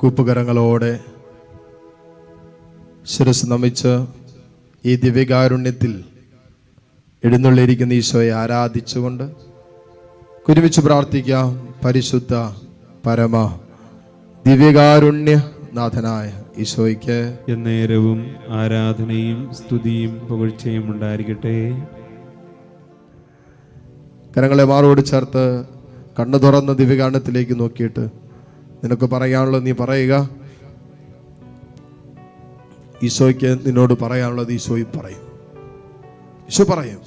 കൂപ്പുകരങ്ങളോടെ ശിരസ് നമിച്ച് ഈ ദിവ്യകാരുണ്യത്തിൽ എഴുന്നള്ളിയിരിക്കുന്ന ഈശോയെ ആരാധിച്ചുകൊണ്ട് ഒരുമിച്ച് പ്രാർത്ഥിക്കാം. പരിശുദ്ധ പരമ ദിവ്യകാരുണ്യ നാഥനായ ഈശോയ്ക്ക് എന്നേരവും ആരാധനയും സ്തുതിയും പുകഴ്ചയും ഉണ്ടായിരിക്കട്ടെ. കരങ്ങളെ മാറോട് ചേർത്ത് കണ്ണു തുറന്ന ദിവ്യകാരണത്തിലേക്ക് നോക്കിയിട്ട് നിനക്ക് പറയാനുള്ളത് നീ പറയുക. ഈശോയ്ക്ക് നിന്നോട് പറയാനുള്ളത് ഈശോയും പറയും. ഈശോ പറയും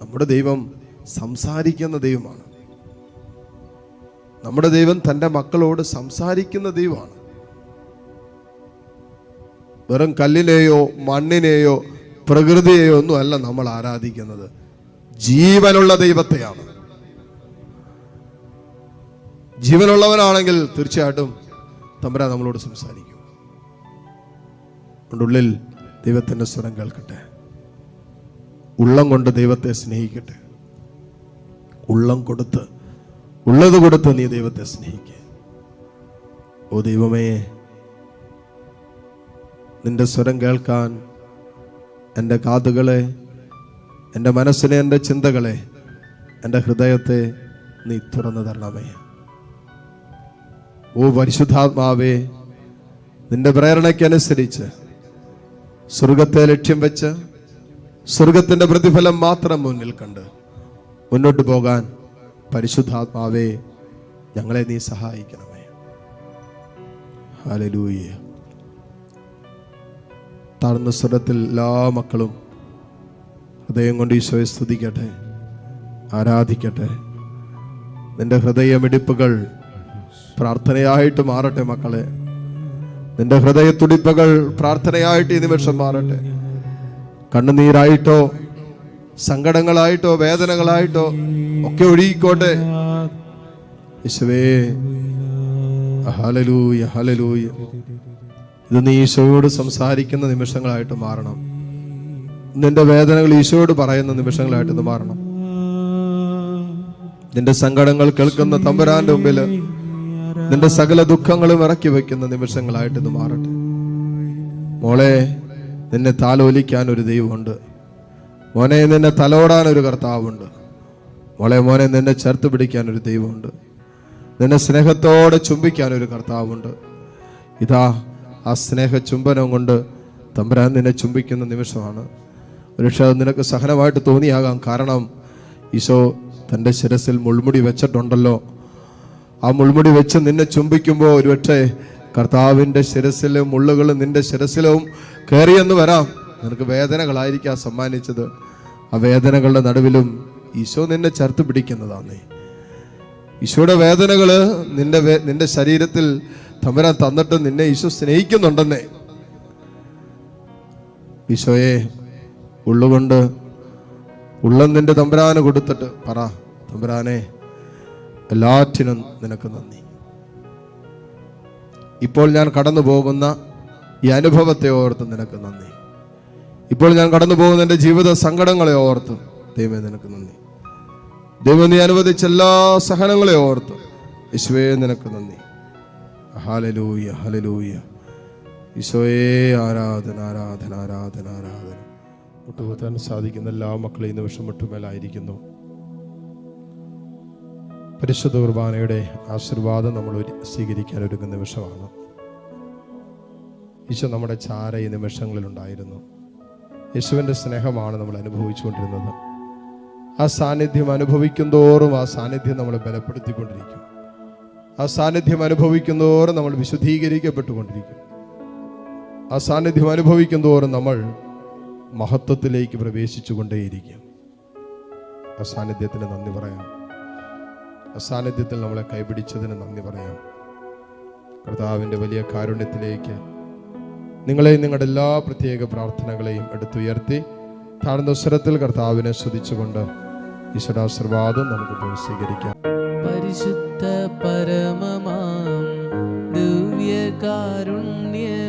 നമ്മുടെ ദൈവം സംസാരിക്കുന്ന ദൈവമാണ്. നമ്മുടെ ദൈവം തന്റെ മക്കളോട് സംസാരിക്കുന്ന ദൈവമാണ്. വെറും കല്ലിനെയോ മണ്ണിനെയോ പ്രകൃതിയെയോ ഒന്നും അല്ല നമ്മൾ ആരാധിക്കുന്നത്. ജീവനുള്ള ദൈവത്തെയാണ്. ജീവനുള്ളവനാണെങ്കിൽ തീർച്ചയായിട്ടും തമ്പുരാൻ നമ്മളോട് സംസാരിക്കും. ഉള്ളിൽ ദൈവത്തിന്റെ സ്വരം കേൾക്കട്ടെ. ഉള്ളം കൊണ്ട് ദൈവത്തെ സ്നേഹിക്കട്ടെ. ഉള്ളം കൊടുത്ത് ഉള്ളത് കൊടുത്ത് നീ ദൈവത്തെ സ്നേഹിക്കുക ഓ ദൈവമേ നിന്റെ സ്വരം കേൾക്കാൻ എന്റെ കാതുകളെ എന്റെ മനസ്സിനെ എന്റെ ചിന്തകളെ എന്റെ ഹൃദയത്തെ നീ തുറന്നു തരണമേ. ഓ പരിശുദ്ധാത്മാവേ നിന്റെ പ്രേരണയ്ക്കനുസരിച്ച് സ്വർഗത്തെ ലക്ഷ്യം വെച്ച് സ്വർഗത്തിന്റെ പ്രതിഫലം മാത്രം മുന്നിൽ കണ്ട് മുന്നോട്ട് പോകാൻ പരിശുദ്ധാത്മാവേ ഞങ്ങളെ നീ സഹായിക്കണമേ. ഹലൂയ താഴ്ന്ന സ്വരത്തിൽ എല്ലാ മക്കളും ഹൃദയം കൊണ്ട് ഈശോയെ സ്തുതിക്കട്ടെ ആരാധിക്കട്ടെ. നിന്റെ ഹൃദയമിടിപ്പുകൾ പ്രാർത്ഥനയായിട്ട് മാറട്ടെ മക്കളെ. നിന്റെ ഹൃദയ തുടിപ്പകൾ പ്രാർത്ഥനയായിട്ട് ഈ നിമിഷം മാറട്ടെ. കണ്ണുനീരായിട്ടോ സങ്കടങ്ങളായിട്ടോ വേദനകളായിട്ടോ ഒക്കെ ഒഴുകിക്കോട്ടെ. യേശുവേ ഹലലൂയ ഹലലൂയ ഇത് നീ ഈശോയോട് സംസാരിക്കുന്ന നിമിഷങ്ങളായിട്ട് മാറണം. നിന്റെ വേദനകൾ ഈശോയോട് പറയുന്ന നിമിഷങ്ങളായിട്ട് ഇത് മാറണം. നിന്റെ സങ്കടങ്ങൾ കേൾക്കുന്ന തമ്പുരാന്റെ മുമ്പിൽ നിന്റെ സകല ദുഃഖങ്ങളും ഇറക്കി വെക്കുന്ന നിമിഷങ്ങളായിട്ട് ഇത് മാറട്ടെ. മോളെ നിന്നെ താലോലിക്കാൻ ഒരു ദൈവമുണ്ട്. മോനെ നിന്നെ തലോടാൻ ഒരു കർത്താവുണ്ട്. മോളെ മോനെ നിന്നെ ചേർത്ത് പിടിക്കാൻ ഒരു ദൈവമുണ്ട്. നിന്നെ സ്നേഹത്തോടെ ചുംബിക്കാൻ ഒരു കർത്താവുണ്ട്. ഇതാ ആ സ്നേഹ ചുംബനം കൊണ്ട് തമ്പുരാൻ നിന്നെ ചുംബിക്കുന്ന നിമിഷമാണ്. ഒരുപക്ഷെ അത് നിനക്ക് സഹനമായിട്ട് തോന്നിയാകാം. കാരണം ഈശോ തന്റെ ശിരസിൽ മുൾമുടി വെച്ചിട്ടുണ്ടല്ലോ. ആ മുൾമുടി വെച്ച് നിന്നെ ചുംബിക്കുമ്പോൾ ഒരുപക്ഷെ കർത്താവിന്റെ ശിരസിലും മുള്ളുകളും നിന്റെ ശിരസിലും കയറിയെന്ന് വരാം. നിനക്ക് വേദനകളായിരിക്കാം സമ്മാനിച്ചത്. ആ വേദനകളുടെ നടുവിലും ഈശോ നിന്നെ ചേർത്ത് പിടിക്കുന്നതാന്നേ ഈശോയുടെ വേദനകൾ നിന്റെ നിന്റെ ശരീരത്തിൽ തമരാൻ തന്നിട്ട് നിന്നെ ഈശോ സ്നേഹിക്കുന്നുണ്ടെന്നേ. ഈശോയെ ഉള്ളുകൊണ്ട് ഉള്ളം നിന്റെ തമ്പരാന് കൊടുത്തിട്ട് പറ തമ്പുരാനെ എല്ലാറ്റിനും നിനക്ക് നന്ദി. ഇപ്പോൾ ഞാൻ കടന്നു പോകുന്ന ഈ അനുഭവത്തെ ഓർത്ത് നിനക്ക് നന്ദി. ഇപ്പോൾ ഞാൻ കടന്നു പോകുന്ന എന്റെ ജീവിത സങ്കടങ്ങളെ ഓർത്ത് ദൈവമേ നിനക്ക് നന്ദി. ദൈവം നീ അനുവദിച്ച എല്ലാ സഹനങ്ങളെ ഓർത്ത് യേശുവേ നിനക്ക് നന്ദി. ഹലലൂയ ഹലലൂയ ഈശോയെ ആരാധന ആരാധന ആരാധന ആരാധന. മുട്ടുകുത്താൻ സാധിക്കുന്ന എല്ലാ മക്കളെയും നിമിഷം മുട്ടുമേലായിരിക്കുന്നു പരിശുദ്ധ കുർബാനയുടെ ആശീർവാദം നമ്മൾ സ്വീകരിക്കാൻ ഒരുങ്ങുന്ന നിമിഷമാണ്. ഈശോ നമ്മുടെ ചാര ഈ നിമിഷങ്ങളിലുണ്ടായിരുന്നു യേശുവിന്റെ സ്നേഹമാണ് നമ്മൾ അനുഭവിച്ചുകൊണ്ടിരുന്നത്. ആ സാന്നിധ്യം അനുഭവിക്കും തോറും ആ സാന്നിധ്യം നമ്മളെ ബലപ്പെടുത്തിക്കൊണ്ടിരിക്കും. ആ സാന്നിധ്യം അനുഭവിക്കും തോറും നമ്മൾ വിശുദ്ധീകരിക്കപ്പെട്ടുകൊണ്ടിരിക്കും. ആ സാന്നിധ്യം അനുഭവിക്കും തോറും നമ്മൾ മഹത്വത്തിലേക്ക് പ്രവേശിച്ചുകൊണ്ടേയിരിക്കും. ആ സാന്നിധ്യത്തിന് നന്ദി പറയാം. സാന്നിധ്യത്തിൽ നമ്മളെ കൈപിടിച്ചതിന് നന്ദി പറയാം. കർത്താവിന്റെ വലിയ കാരുണ്യത്തിലേക്ക് നിങ്ങളെയും നിങ്ങളുടെ എല്ലാ പ്രത്യേക പ്രാർത്ഥനകളെയും എടുത്തുയർത്തി താഴ്ന്ന സ്വരത്തിൽ കർത്താവിനെ സ്തുതിച്ചുകൊണ്ട് ഈശ്വരാശീർവാദം നമുക്കിപ്പോൾ സ്വീകരിക്കാം. പരിശുദ്ധ പരമമാം ദിവ്യകാരുണ്യ